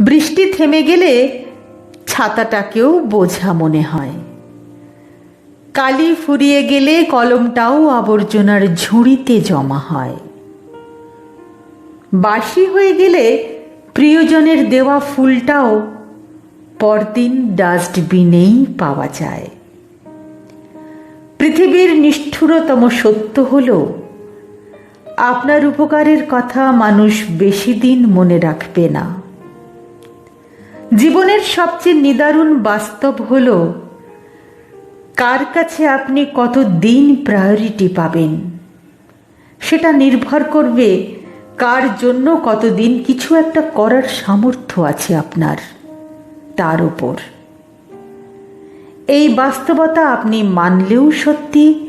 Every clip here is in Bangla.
বৃষ্টি থেমে গেলে ছাতাটাকেও বোঝা মনে হয়। কালি ফুরিয়ে গেলে কলমটাও আবর্জনার ঝুড়িতে জমা হয়। বাসি হয়ে গেলে প্রিয়জনের দেওয়া ফুলটাও পরদিন ডাস্টবিনেই পাওয়া যায়। পৃথিবীর নিষ্ঠুরতম সত্য হল, আপনার উপকারের কথা মানুষ বেশি দিন মনে রাখবে না। জীবনের সবচেয়ে নিদারুণ বাস্তব হল, কার কাছে আপনি কত দিন প্রায়োরিটি পাবেন? সেটা নির্ভর করবে কার জন্য কতদিন কিছু একটা করার সামর্থ্য আছে আপনার, তার ওপর এই বাস্তবতা আপনি মানলেও সত্যি,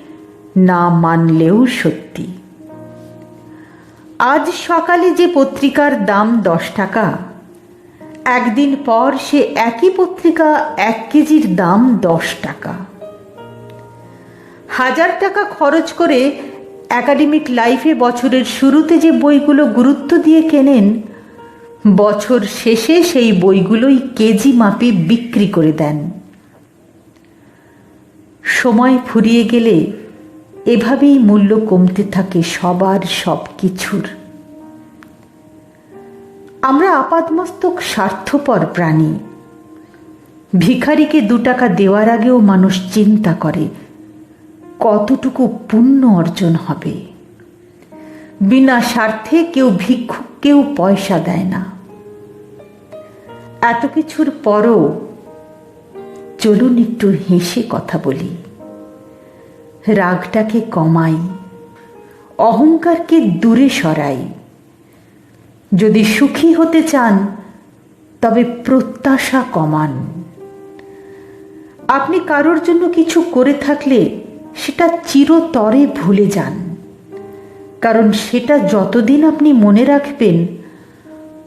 না মানলেও সত্যি। আজ সকালে যে পত্রিকার দাম দশ টাকা একদিন পর সে একই পত্রিকা এক কেজির দাম দশ টাকা। হাজার টাকা খরচ করে একাডেমিক লাইফে বছরের শুরুতে যে বইগুলো গুরুত্ব দিয়ে কেনেন, বছর শেষে সেই বইগুলোই কেজি মাপে বিক্রি করে দেন। সময় ফুরিয়ে গেলে এভাবেই মূল্য কমতে থাকে সবার সব কিছুর আমরা আপাদমস্তক স্বার্থপর প্রাণী। ভিখারিকে দু টাকা দেওয়ার আগেও মানুষ চিন্তা করে, কতটুকু পুণ্য অর্জন হবে? বিনা স্বার্থে কেউ ভিক্ষুককেও পয়সা দেয় না। এত কিছুর পরও চলুন একটু হেসে কথা বলি। রাগটাকে কমাই, অহংকারকে দূরে সরাই। যদি সুখী হতে চান, তবে প্রত্যাশা কমান। আপনি কারোর জন্য কিছু করে থাকলে সেটা চিরতরে ভুলে যান। কারণ সেটা যতদিন আপনি মনে রাখবেন,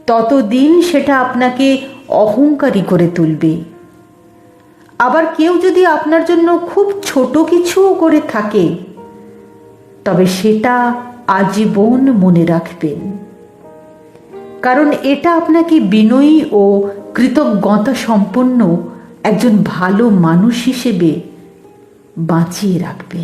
ততদিন সেটা আপনাকে অহংকারী করে তুলবে। আবার কেউ যদি আপনার জন্য খুব ছোট কিছুও করে থাকে, তবে সেটা আজীবন মনে রাখবেন। কারণ এটা আপনাকে বিনয়ী ও কৃতজ্ঞতা সম্পন্ন একজন ভালো মানুষ হিসেবে বাঁচিয়ে রাখবে।